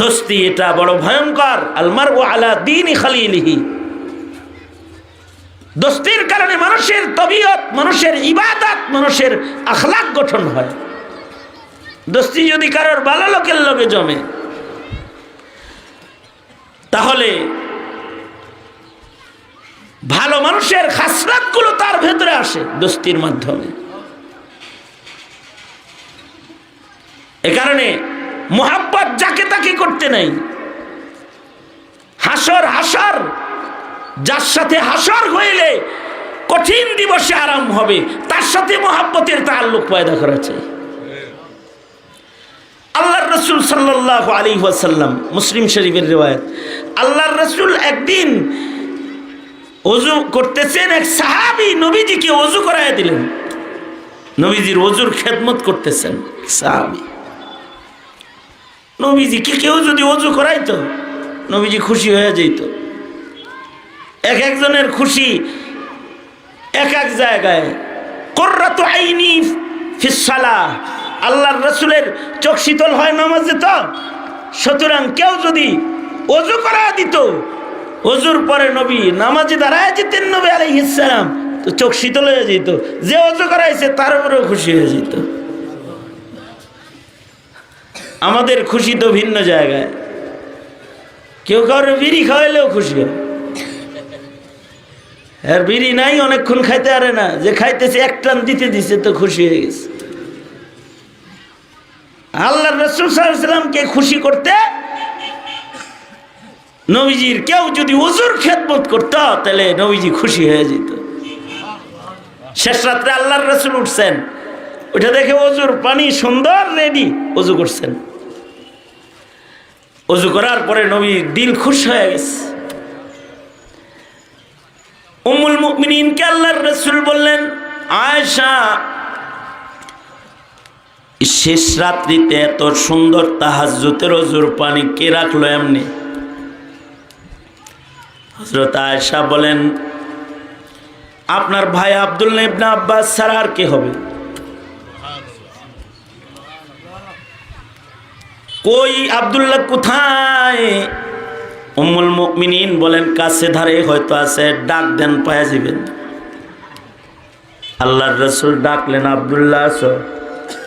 দোস্তি, এটা বড় ভয়ঙ্কর। আলমার ও আলা দিন খালিলিহি। দোস্তির কারণে মানুষের তবিয়ত, মানুষের ইবাদত, মানুষের আখলাক গঠন হয়। দোস্তি যদি কারোর ভালো লোকের লগে জমে, তাহলে ভালো মানুষের খাসরাতগুলো তার ভেতরে আসে দোস্তির মাধ্যমে। এ কারণে মোহাব্বত যাকে তাকে করতে নাই। হাসর হাসর, যার সাথে হাসর হইলে কঠিন দিবসে আরাম হবে, তার সাথে মোহাব্বতের তাল্লুক পয়দা করেছে আল্লাহর রসুল সাল্লাহ আলী ওয়াসাল্লাম, মুসলিম শরীফের রেওয়ায়ত, আল্লাহর রসুল একদিন অজু করতেছেন, এক সাহাবি নবীজিকে অজু করাই দিলেন। নবীজির অজুর খেদমত করতেছেন সাহাবি। নবীজিকে কেউ যদি অজু করাইতো, নবীজি খুশি হয়ে যেত এক একজনের খুশি এক এক জায়গায়। কর্রাত আইনি আল্লাহর রসুলের চোখ শীতল হয় নামাজে তো। সুতরাং কেউ যদি অজু করা দিত, অজুর পরে নবী নামাজে দাঁড়ায় যেতেন নবী আলাইহিসালাম তো চোখ শীতল হয়ে যেত যে অজু করাইছে তার উপরেও খুশি হয়ে যেত আমাদের খুশি তো ভিন্ন জায়গায়। কেউ কারোর বিড়ি খাওয়াইলেও খুশি হয়। আর বিড়ি নাই, অনেকক্ষণ খাইতে পারে না। যে খাইতেছে এক টান দিতে দিছে, তো খুশি হয়ে গেছে। আল্লাহ রসুল সাল্লামকে খুশি করতে নবীজির কেউ যদি অজুর খেদমত করতো, তাহলে নবীজি খুশি হয়ে যেত। শেষ রাত্রে আল্লাহর রসুল উঠছেন। ওইটা দেখে অজুর পানি সুন্দর রেডি অজু করছেন। অজু করার পরে নবী দিল খুশ হয়ে গেছে। উম্মুল মুমিনিনকে আল্লাহর রসুল বললেন, আয়েশা, শেষ রাত্রিতে এত সুন্দর তাহাজ্জুতের অজুর পানি কে রাখল এমনি? হজরত আয়েশা বলেন, আপনার ভাই আব্দুল্লাহ ইবনা আব্বাস ছাড়া আর কে হবে? কই আব্দুল্লাহ কোথায়? বলেন, কাছে ধারে হয়তো আছে, ডাক দেন, পায়া যাবেন। আল্লাহর রসুল ডাকলেন, আব্দুল্লাহ আসো।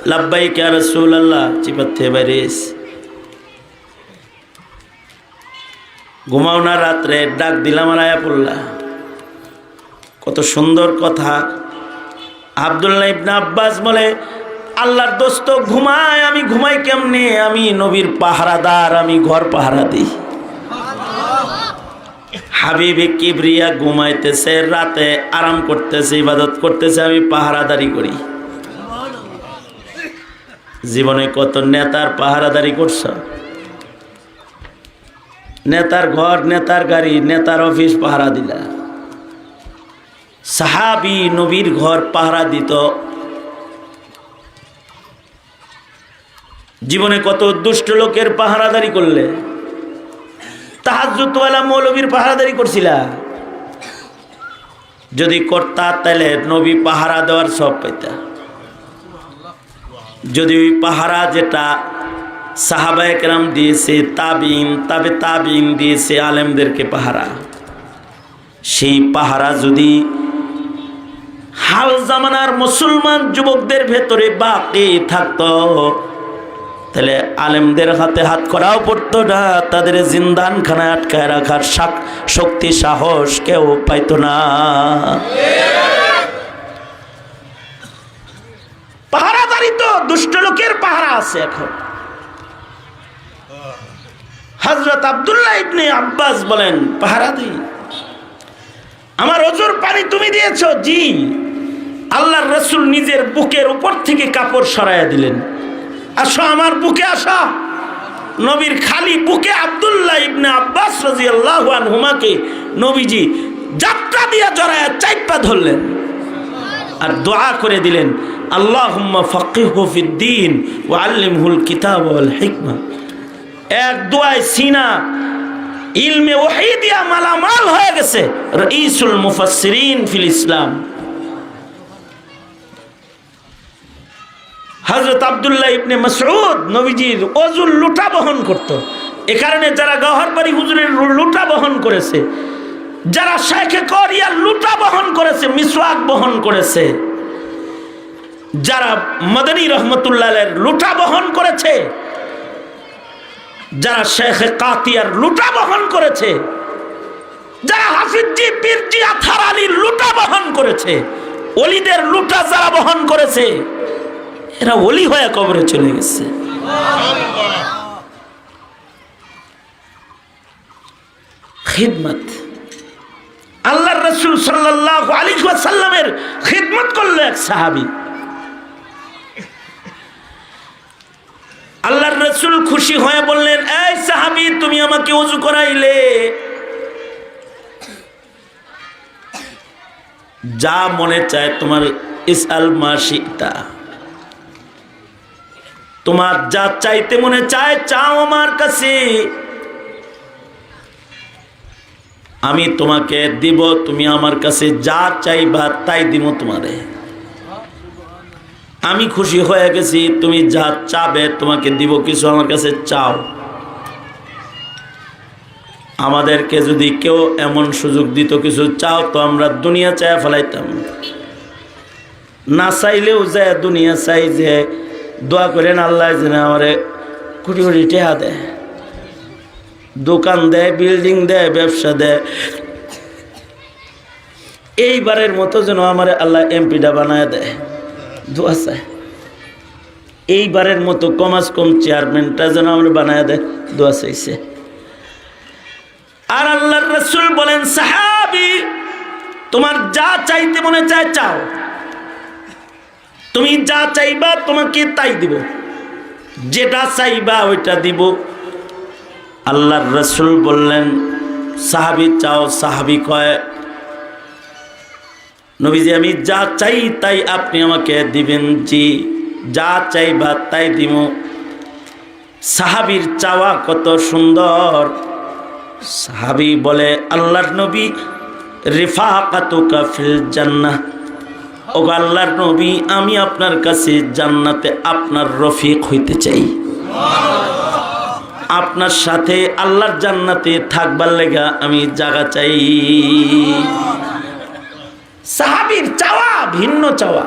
লাব্বাই কে রসুল আল্লাহ চিপাতে বাইরে ঘুমাও না রাত্রে ডাক দিলাম আর আয়া পড়লা। কত সুন্দর কথা। আবদুল্লাহ ইবনা আব্বাস বলে আল্লাহর দোস্ত ঘুমায়, আমি ঘুমাই কেমনে? আমি নবীর পাহারাদার, আমি ঘর পাহারা দিই। হাবিবে কিবরিয়া ঘুমাইতেছে, রাতে আরাম করতেছে, ইবাদত করতেছে, আমি পাহারাদারি করি। জীবনে কত নেতার পাহারাদারি করছ? নেতার ঘর, নেতার গাড়ি, নেতার অফিস পাহারা দিলা। সাহাবি নবীর ঘর পাহারা দিত জীবনে কত দুষ্ট লোকের পাহারাদারি করলে? তাহাজুতওয়ালা মৌলবীর পাহারাদারি করছিলা? যদি করতা তাহলে নবী পাহারা দেওয়ার সব পাইতা। যদি ওই পাহারা যেটা সাহাবায়করাম দিয়েছে তাবিন তাবে তাবিন দিয়েছে আলেমদেরকে পাহারা, সেই পাহারা যদি হাল জামানার মুসলমান যুবকদের ভেতরে বাকি থাকতো তাহলে আলেমদের হাতে হাত করাও পড়তো না, তাদের জিন্দানখানায় আটকায় রাখার শক্তি, সাহস কেউ পাইতো না। পাহারাদারি তো, দুষ্ট লোকের পাহারা আছে এখন। আব্বাস বলেন আমার অজুর তুমি দিয়েছ জি আল্লাহর রসুল নিজের বুকের উপর থেকে কাপড় সরাইয়া দিলেন। আসো আমার বুকে আসা। নবীর খালি বুকে আবদুল্লাহ ইবনে আব্বাস আল্লাহ হুমাকে নবীজি যাত্রা দিয়া জড়ায় চাইপা ধরলেন আর দোয়া করে দিলেন আল্লাহ ফকিহফিদ্দিন ও আল্লিমহুল কিতাব হিকমা। এক দোয়ায় সিনা ইলমে ওহি দিয়া মালামাল হয়ে গেছে, রঈসুল মুফাসসিরিন ফিল ইসলাম। হজরত আবদুল্লাহ ইবনে মাসউদ নবীজির অজুল লুটা বহন করত। এ কারণে যারা গহরবাড়ি হুজুরের লুটা বহন করেছে, যারা শেখে করিয়ার লুটা বহন করেছে, মিসওয়াক বহন করেছে, যারা মদনী রহমতুল্লাহের লুটা বহন করেছে, যারা শেখে কাতিয়ার লুটা বহন করেছে, যারা হাফিজি, পীরজি, আথার আলীর লুটা বহন করেছে অলিদের লুটা যারা বহন করেছে এরা অলি হয়ে কবরে চলে গেছে। খিদমত। আল্লাহর রসুল সাল্লাহ আলী সাল্লামের খিদমত করল এক সাহাবি। আল্লাহর রসুল খুশি হয়ে বললেন, এই সাহাবি, তুমি আমাকে উজু করাইলে। যা মনে চায় তোমার ইসাল মাসিতা। তোমার যা চাইতে মনে চায়, চাও আমার কাছে। আমি তোমাকে দিব, তুমি আমার কাছে যা চাইবা তাই দিব তোমারে। আমি খুশি হয়ে গেছি, তুমি যা চাবে তোমাকে দিব, কিছু আমার কাছে চাও। আমাদেরকে যদি কেউ এমন সুযোগ দিত, কিছু চাও, তো আমরা দুনিয়া চায় ফেলাইতাম। না চাইলেও যায় দুনিয়া চাই যে দোয়া করেন, আল্লাহ যেন আমারে কোটি কোটি টেহা দেয়। দোকান দেয়, বিল্ডিং দেয়, ব্যবসা দেয়। এইবারের মতো যেন আমার আল্লাহ এমপিটা বানায় দেয়। দোয়া চায় এইবারের মতো কমাস কম চেয়ারম্যানটা যেন আমরা বানায় দেয়, দোয়া চাইছে। আর আল্লাহর রসুল বলেন, সাহাবি, তোমার যা চাইতে মনে চায় চাও। তুমি যা চাইবা তোমাকে তাই দিব। যেটা চাইবা ওইটা দিব। আল্লাহর রসুল বললেন, সাহাবি চাও, সাহাবি কয়। নবীজি, আমি যা চাই তাই আপনি আমাকে দিবেন জি। যা চাইবা তাই দিব। সাহাবির চাওয়া কত সুন্দর। সাহাবি বলে, আল্লাহর নবী রিফা কাতুকা ফিল জান্নাহ। ও আল্লাহর নবী, আমি আপনার কাছে জান্নাতে আপনার রফিক হইতে চাই। আপনার সাথে আল্লাহর জান্নাতে থাকবার লেগা আমি জায়গা চাই। সাহাবির চাওয়া ভিন্ন চাওয়া।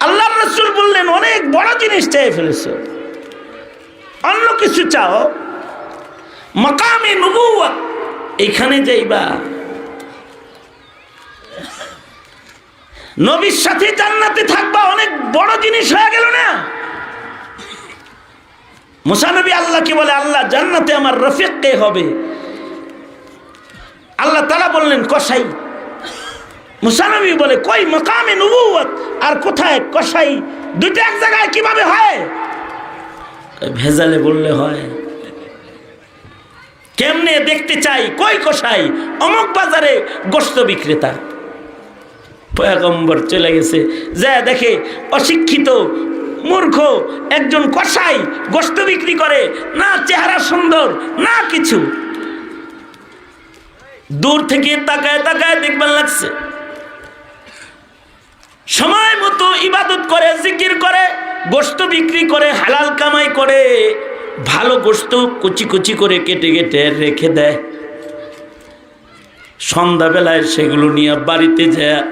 আল্লাহ রসুল বললেন, অনেক বড় জিনিস চাই ফেলেছ। অন্য কিছু চাও। মকামে নবুয়া এখানে যাইবা। নবীর সাথে জান্নাতে থাকবা অনেক বড় জিনিস হয়ে গেল না? মুসানবী আল্লাহকে বলে, আল্লাহ, জান্নাতে আমার রফিক কে হবে? আল্লাহ তারা বললেন, কসাই। মুসানবী বলে, কই মকামে নবুয়ত আর কোথায়? কসাই দুইটা এক জায়গায় কীভাবে হয়? ভেজালে বললে হয়। কেমনে দেখতে চাই? কই কসাই? অমুক বাজারে গোস্ত বিক্রেতা। পয়াগম্বর চলে গেছে। যা দেখে অশিক্ষিত, মূর্খ, একজন কসাই গোস্ত বিক্রি করে, না চেহারা সুন্দর, না কিছু। দূর থেকে তাকায় তাকায় দেখবার লাগছে। সময় মতো ইবাদত করে, জিকির করে গোস্ত বিক্রি করে, হালাল কামাই করে, ভালো গোস্ত কুচি কুচি করে কেটে কেটে রেখে দেয়। সন্ধ্যাবেলায় সেগুলো নিয়ে বাড়িতে যায়।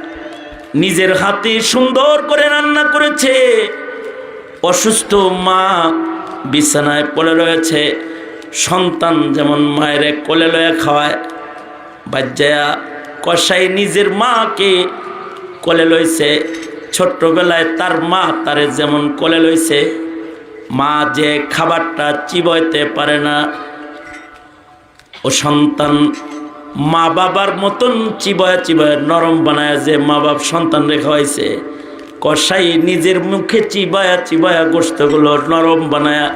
নিজের হাতে সুন্দর করে রান্না করেছে। অসুস্থ মা বিছানায় পড়ে রয়েছে। সন্তান যেমন মায়ের কোলে লয়ে খাওয়ায় বাজ্যায়া কষাই নিজের মাকে কোলে লইছে। ছোট্টবেলায় তার মা তারে যেমন কোলে লইছে, মা যে খাবারটা চিবইতে পারে না, ও সন্তান মা বাবার মতন চিবয়া চিবয়া নরম বানায় যে মা বাপ সন্তান রেখা হয়েছে কষাই নিজের মুখে চিবায়া চিবায়া গোস্তগুলো নরম বানায়,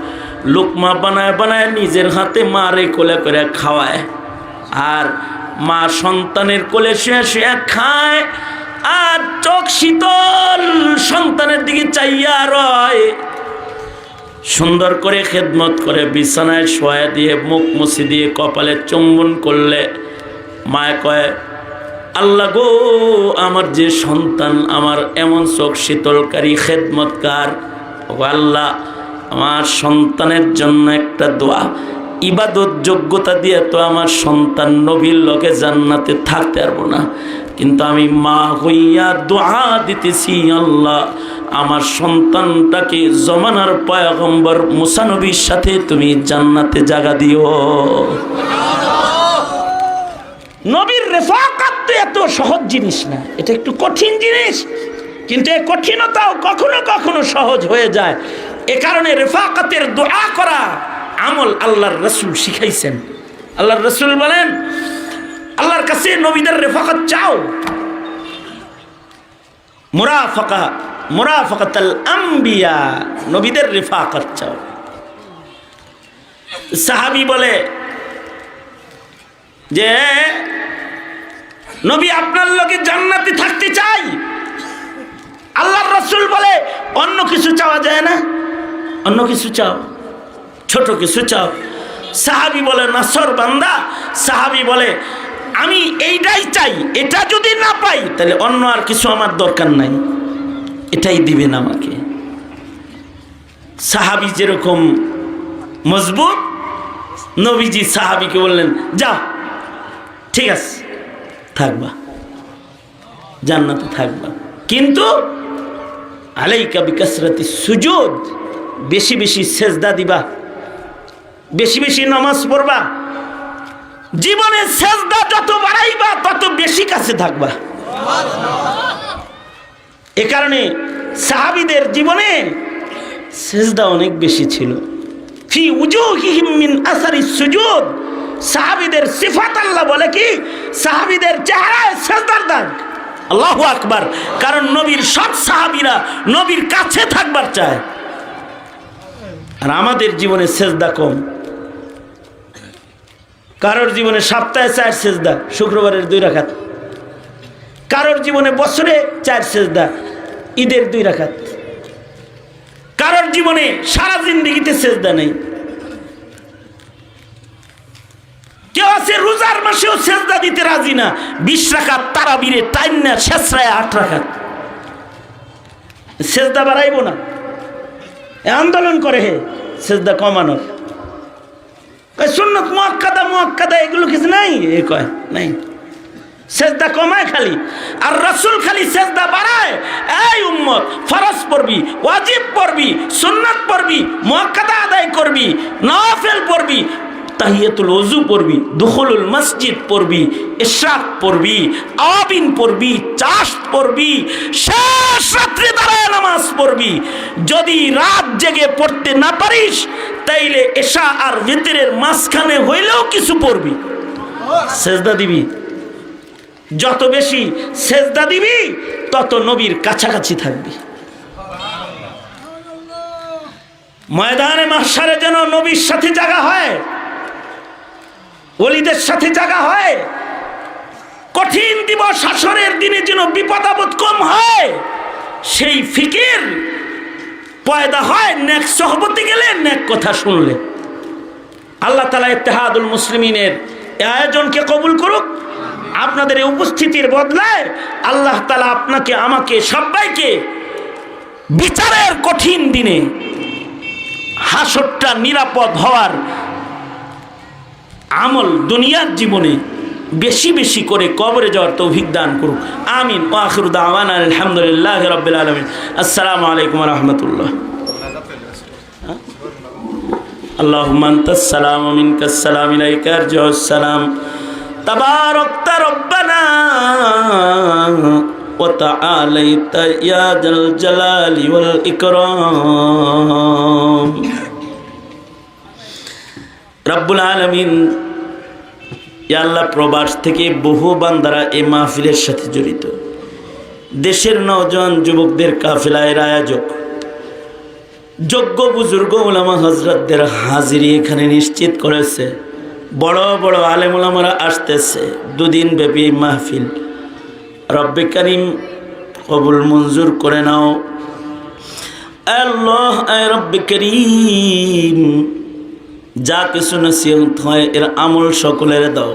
লুকমা বানায় বানায় নিজের হাতে মারে কোলে করে খাওয়ায়। আর মা সন্তানের কোলে শুয়ে শুয়ে খায়, আর চোখ শীতল সন্তানের দিকে চাইয়া রয়। সুন্দর করে খেদমত করে বিছানায় শোয়া দিয়ে, মুখ মুছি দিয়ে কপালে চুম্বন করলে মায় কয়, আল্লাহ গো, আমার যে সন্তান, আমার এমন চোখ শীতলকারী খেদমতকার। ও আল্লাহ, আমার সন্তানের জন্য একটা দোয়া। ইবাদত যোগ্যতা দিয়ে তো আমার সন্তান নবীর লগে জান্নাতে থাকতে পারব না। কিন্তু আমি মা হইয়া দোয়া দিতেছি আল্লাহ, আমার সন্তানটাকে জমানার পয়গম্বর মুসানবীর সাথে তুমি জান্নাতে জাগা দিও। নবীর রেফাকাত তো এত সহজ জিনিস না। এটা একটু কঠিন জিনিস, কিন্তু এই কঠিনতাও কখনো কখনো সহজ হয়ে যায়। এ কারণে রেফাকাতের দোয়া করা আমল আল্লাহর রসুল শিখাইছেন। আল্লাহর রসুল বলেন, আল্লাহর কাছে নবীদের রেফাকত চাও। মুরাফাকা, মুরাফাকাতাল আম্বিয়া, নবীদের রেফাকাত চাও। সাহাবি বলে যে নবী আপনার লোকে জান্নাতে থাকতে চাই। আল্লাহর রসুল বলে, অন্য কিছু চাওয়া যায় না। অন্য কিছু চাও, ছোট কিছু চাও। সাহাবি বলে নাসর বান্দা। সাহাবি বলে, আমি এইটাই চাই, এটা যদি না পাই, তাহলে অন্য আর কিছু আমার দরকার নাই। এটাই দিবেন আমাকে। সাহাবি যেরকম মজবুত, নবীজি সাহাবিকে বললেন, যাও। ঠিক আছে। থাকবা। জান্নাতে থাকবা। কিন্তু আলাইকা বিকাসরাতি সুযোগ বেশি বেশি সেজদা দিবা। বেশি বেশি নামাজ পড়বা। জীবনে সেজদা যত বাড়াইবা, তত বেশি কাছে থাকবা। এ কারণে সাহাবিদের জীবনে সেজদা অনেক বেশি ছিল। ফি উজুহিহিম মিন আসারি সুজুদ সাহাবীদের সিফাত আল্লাহ বলে কি? সাহাবীদের চেহারায় সেজদার দাগ। আল্লাহু আকবার। কারণ নবীর সব সাহাবীরা নবীর কাছে থাকবার চায়। আর আমাদের জীবনে সেজদা কম। কারোর জীবনে সপ্তাহে চার সেজদা, শুক্রবারের দুই রাখাত কারোর জীবনে বছরে চার সেজদা, ঈদের দুই রাখাত কারোর জীবনে সারা জিন্দিগিতে সেজদা নেই। কেউ আছে রোজার মাসেও সেজদা দিতে রাজি না। বিশ রাখাত তারাবিরে টাইম না শেষরায় আট রাখাত সেজদা বাড়াইব না। আন্দোলন করে হে, সেজদা কমানোর। কয়, সুন্নত মুয়াক্কাদা মুয়াক্কাদা, এগুলো কিছু নাই? এ কয়, নাই। সেজদা কমায় খালি, আর রসুল খালি সেজদা বাড়ায়। এই উম্মত, ফরজ পড়বি, ওয়াজিব পড়বি, সুন্নাত পড়বি, মুয়াক্কাদা আদায় করবি নফেল পড়বি তাহিয়াতুল ওযু পড়বি, দুখুলুল মসজিদ পড়বি, ইশরাক পড়বি, আবিন পড়বি চাষ পড়বি, শেষ রাত্রে দাঁড়ায় নামাজ পড়বি। যদি রাত জেগে পড়তে না পারিস, তাইলে এশা আর ভিতরের মাঝখানে হইলেও কিছু পড়বি। সেজদা দিবি। যত বেশি সেজদা দিবি, তত নবীর কাছাকাছি থাকবি। ময়দানে মাসারে যেন নবীর সাথে জায়গা হয়। অলিদের সাথে জাগা হয়। কঠিন দিবস শাসনের দিনে যেন বিপদাবোধ কম হয়, সেই ফিকির পয়দা হয় নেক সহবতে গেলে নেক কথা শুনলে। আল্লাহ তালা ইত্তেহাদুল মুসলিমিনের আয়োজনকে কবুল করুক, আপনাদের এই উপস্থিতির বদলায় আল্লাহ তালা আপনাকে, আমাকে, সবাইকে বিচারের কঠিন দিনে হাসরটা নিরাপদ হওয়ার আমল দুনিয়ার জীবনে বেশি বেশি করে কবরে যাওয়ার তৌফিক দান করুক আমিন ওয়াখির দাওয়ান আলহামদুলিল্লাহ রবিল আলমিন আসসালামু আলাইকুম রহমতুল্লাহ اللهم انت السلام ومنك السلام اليك ارجع السلام تباركت ربنا وتعاليت يا ذا الجلال والاكرام রব্বুল আলমিন আল্লাহ প্রবাস থেকে বহু বান্দারা এই মাহফিলের সাথে জড়িত। দেশের নজন যুবকদের কাফেলায়ের আয়োজক, যোগ্য বুজুর্গ ওলামা হজরতদের হাজিরি এখানে নিশ্চিত করেছে। বড় বড় আলেম ওলামারা আসতেছে, দুদিন ব্যাপী মাহফিল। রব্বে করিম কবুল মঞ্জুর করে নাও। আল্লাহ রব্বে করিম। যা কিছু নসিহত হয়, এর আমল সকলের দাও।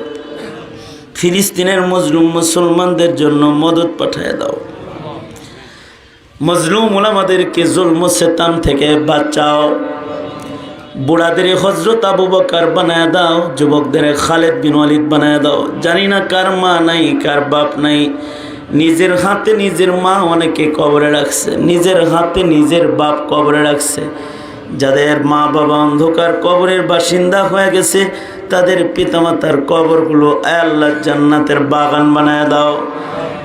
ফিলিস্তিনের মজলুম মুসলমানদের জন্য মদত পাঠিয়ে দাও। মজলুম ওলামাদেরকে জুলম সেতান থেকে বাঁচাও। বুড়াদের হজরত আবু বকার বানায় দাও, যুবকদের খালেদ বিন ওয়ালিদ বানায় দাও। জানি না কার মা নাই, কার বাপ নাই। নিজের হাতে নিজের মা অনেকে কবরে রাখছে, নিজের হাতে নিজের বাপ কবরে রাখছে। যাদের মা বাবা অন্ধকার কবরের বাসিন্দা হয়ে গেছে তাদের পিতামাতার কবরগুলো আয় আল্লাহ জান্নাতের বাগান বানায় দাও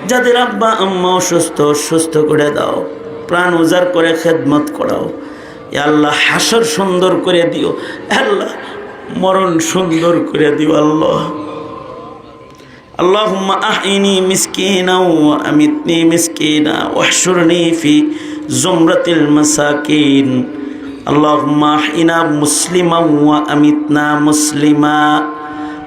যাদের আব্বা আম্মা অসুস্থ সুস্থ করে দাও প্রাণ উজাড় করে খেদমত করাও এ আল্লাহ হাসর সুন্দর করে দিও এ আল্লাহ মরণ সুন্দর করে দিও আল্লাহ اللهم أحيني مسكينا وأمتني مسكينا واحشرني في زمرة المساكين اللهم أحينا مسلما وأمتنا مسلما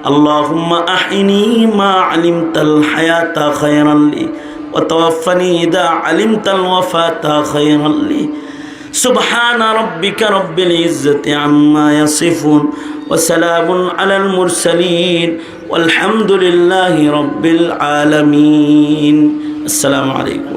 اللهم أحيني ما علمت الحياة خيرا لي وتوفني إذا علمت الوفاة خيرا لي سبحان ربك رب العزة عما يصفون وسلام على المرسلين والحمد لله رب العالمين السلام عليكم